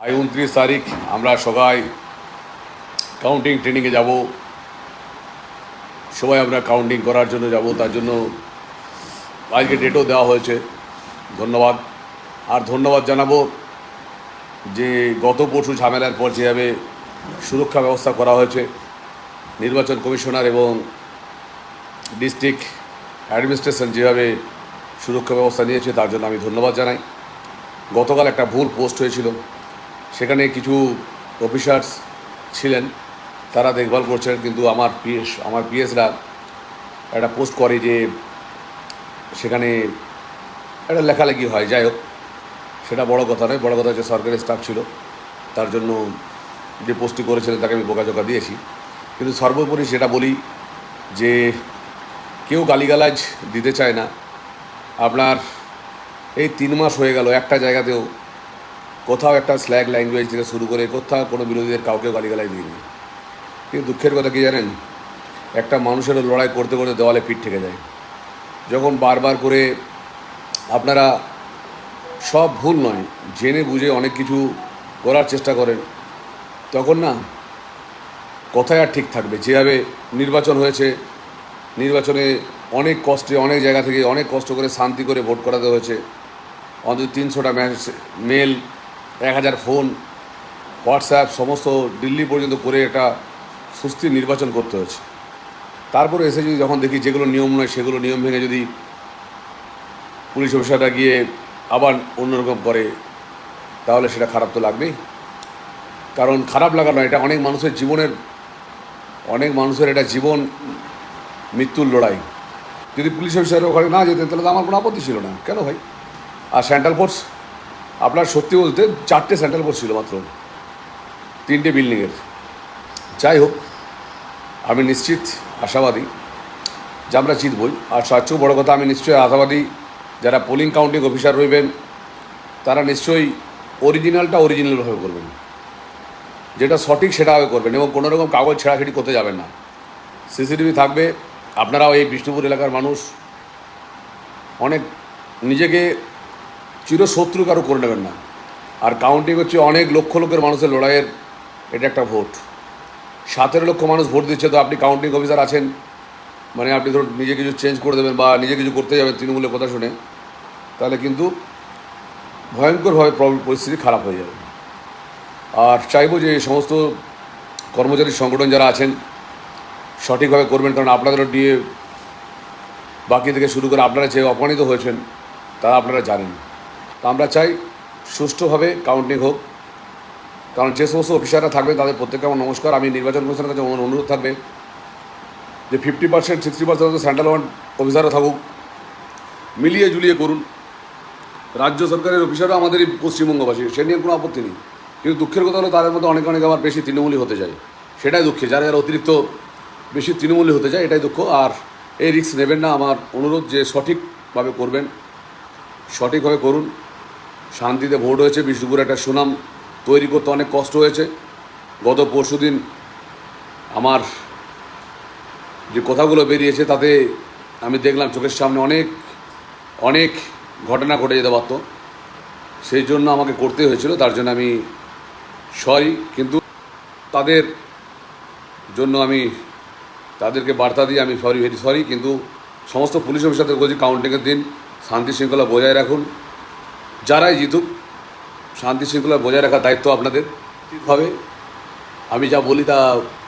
আজ উনত্রিশ তারিখ আমরা সবাই কাউন্টিং ট্রেনিংয়ে যাব। সবাই আমরা কাউন্টিং করার জন্য যাব, তার জন্য আজকে ডেটও দেওয়া হয়েছে। ধন্যবাদ। আর ধন্যবাদ জানাব যে গত পরশু ঝামেলার পর যেভাবে সুরক্ষা ব্যবস্থা করা হয়েছে, নির্বাচন কমিশনার এবং ডিস্ট্রিক্ট অ্যাডমিনিস্ট্রেশন যেভাবে সুরক্ষা ব্যবস্থা নিয়েছে, তার জন্য আমি ধন্যবাদ জানাই। গতকাল একটা ভুল পোস্ট হয়েছিল। সেখানে কিছু অফিসার্স ছিলেন, তারা দেখভাল করছেন, কিন্তু আমার পিএস, আমার পিএসরা একটা পোস্ট করে যে সেখানে একটা লেখালেখি হয়, যাই হোক, সেটা বড় কথা নয়, বড় কথা হচ্ছে সরকারি স্টাফ ছিল, তার জন্য যে পোস্টটি করেছিলেন তাকে আমি বোকাচোকা দিয়েছি। কিন্তু সর্বোপরি সেটা বলি যে কেউ গালিগালাজ দিতে চায় না। আপনার এই তিন মাস হয়ে গেল, একটা জায়গাতেও কোথাও একটা স্ল্যাগ ল্যাঙ্গুয়েজ থেকে শুরু করে কোথাও কোনো বিরোধীদের কাউকে গালিগালাজ দিইনি। কিন্তু দুঃখের কথা কি জানেন? একটা মানুষের লড়াই করতে করতে দেওয়ালে পিঠ থেকে যায়। যখন বারবার করে আপনারা সব ভুল নয়, জেনে বুঝে অনেক কিছু করার চেষ্টা করেন, তখন না কথায় আর ঠিক থাকবে। যেভাবে নির্বাচন হয়েছে, নির্বাচনে অনেক কষ্টে, অনেক জায়গা থেকে অনেক কষ্ট করে শান্তি করে ভোট করাতে হয়েছে। অন্তত তিনশোটা ম্যাচ, মেল এক হাজার ফোন, হোয়াটসঅ্যাপ, সমস্ত দিল্লি পর্যন্ত করে একটা সুস্থির নির্বাচন করতে হয়েছে। তারপরে এসে যদি যখন দেখি যেগুলো নিয়ম নয়, সেগুলো নিয়ম ভেঙে যদি পুলিশ অফিসাররা গিয়ে আবার অন্যরকম করে, তাহলে সেটা খারাপ তো লাগবেই। কারণ খারাপ লাগা নয়, এটা অনেক মানুষের জীবনের, অনেক মানুষের এটা জীবন মৃত্যুর লড়াই। যদি পুলিশ অফিসার ওখানে না যেতেন, তাহলে তো আমার কোনো আপত্তি ছিল না। কেন ভাই? আর সেন্ট্রাল ফোর্স? আপনার সত্যি বলতে চারটে সেন্ট্রাল ফোর্স ছিল মাত্র। তিনটে বিল্ডিংয়ের যাই হোক, আমি নিশ্চিত আশাবাদী যে আমরা জিতবই। আর চেয়েও বড়ো কথা, আমি নিশ্চয়ই আশাবাদী যারা পোলিং কাউন্টিং অফিসার রইবেন, তারা নিশ্চয়ই অরিজিনালটা অরিজিনালভাবে করবেন। যেটা সঠিক সেটাভাবে করবেন এবং কোনো রকম কাগজ ছেঁড়াছেড়ি করতে যাবেন না। সিসিটিভি থাকবে, আপনারাও এই বিষ্ণুপুর এলাকার মানুষ। অনেক নিজেকে চিরশত্রু কারও করে নেবেন না। আর কাউন্টিং হচ্ছে অনেক লক্ষ লোকের মানুষের লড়াইয়ের, এটা একটা ভোট। সাতেরো লক্ষ মানুষ ভোট দিচ্ছে, তো আপনি কাউন্টিং অফিসার আছেন মানে আপনি ধরুন নিজে কিছু চেঞ্জ করে দেবেন বা নিজে কিছু করতে যাবেন তৃণমূলের কথা শুনে, তাহলে কিন্তু ভয়ঙ্করভাবে পরিস্থিতি খারাপ হয়ে যাবে। আর চাইব যে সমস্ত কর্মচারী সংগঠন যারা আছেন, সঠিকভাবে করবেন, কারণ আপনাদেরও ডিএ বাকি থেকে শুরু করে আপনারা যে অপমানিত হয়েছেন তা আপনারা জানেন। তা আমরা চাই সুষ্ঠুভাবে কাউন্টিং হোক। কারণ যে সমস্ত অফিসাররা থাকবে তাদের প্রত্যেককে আমার নমস্কার। আমি নির্বাচন কমিশনের কাছে আমার অনুরোধ থাকবে যে fifty percent sixty percent central government অফিসাররা থাকুক। মিলিয়ে জুলিয়ে করুন। রাজ্য সরকারের অফিসারও আমাদের এই পশ্চিমবঙ্গবাসী, সে নিয়ে কোনো আপত্তি নেই। কিন্তু দুঃখের কথা হলো তাদের মধ্যে অনেক অনেক আবার বেশি তৃণমূলী হতে যায় সেটাই দুঃখে। যারা যারা অতিরিক্ত বেশি তৃণমূলী হতে যায় এটাই দুঃখ। আর এই রিস্ক নেবেন না। আমার অনুরোধ যে সঠিকভাবে করবেন, সঠিকভাবে করুন। শান্তিতে ভোট হয়েছে, বিষ্ণুপুরে একটা সুনাম তৈরি করতে অনেক কষ্ট হয়েছে। গত পরশু দিন আমার যে কথাগুলো বেরিয়েছে তাতে আমি দেখলাম চোখের সামনে অনেক অনেক ঘটনা ঘটে যেতে পারতো। সেই জন্য আমাকে করতে হয়েছিল, তার জন্য আমি সরি, কিন্তু তাদের জন্য আমি তাদেরকে বার্তা দিয়ে আমি সরি, ভেরি সরি, কিন্তু সমস্ত পুলিশ অফিসারদের বলছি কাউন্টিংয়ের দিন শান্তি শৃঙ্খলা বজায় রাখুন। যারাই জিতুক, শান্তি শৃঙ্খলা বজায় রাখার দায়িত্ব আপনাদের। হবে আমি যা বলি তা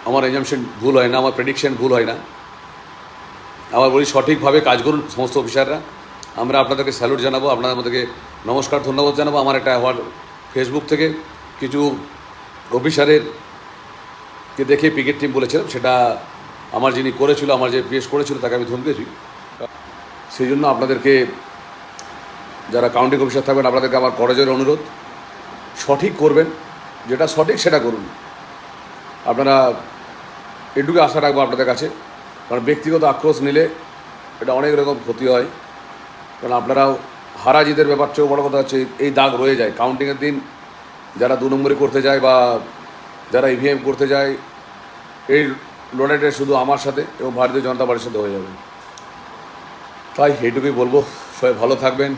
আমার এজামশন ভুল হয় না, আমার প্রেডিকশন ভুল হয় না। আমার বলি সঠিকভাবে কাজ করুন সমস্ত অফিসাররা আমরা আপনাদেরকে স্যালুট জানাব, আপনাদের মধ্যে নমস্কার, ধন্যবাদ জানাব। আমার একটা অ্যাওয়ার্ড ফেসবুক থেকে কিছু অফিসারের কে দেখে পিকেট টিম বলেছিলাম, সেটা আমার যিনি করেছিল, আমার যে পেশ করেছিল, তাকে আমি ধমকেছি সেই জন্য আপনাদেরকে যারা কাউন্টিং অফিসার থাকবেন, আপনাদেরকে আমার করজের অনুরোধ। সঠিক করবেন, যেটা সঠিক সেটা করুন। আপনারা এটুকু আশা রাখব আপনাদের কাছে, কারণ ব্যক্তিগত আক্রোশ নিলে এটা অনেক রকম ক্ষতি হয়। কারণ আপনারাও হারা জিতের ব্যাপার চেয়েও বড় কথা হচ্ছে, এই দাগ রয়ে যায়। কাউন্টিংয়ের দিন যারা দু নম্বরে করতে যায় বা যারা ইভিএম করতে যায়, এই লড়াইটা শুধু আমার সাথে এবং ভারতীয় জনতা পার্টির সাথে হয়ে যাবে। তাই এইটুকুই বলব। সবাই ভালো থাকবেন।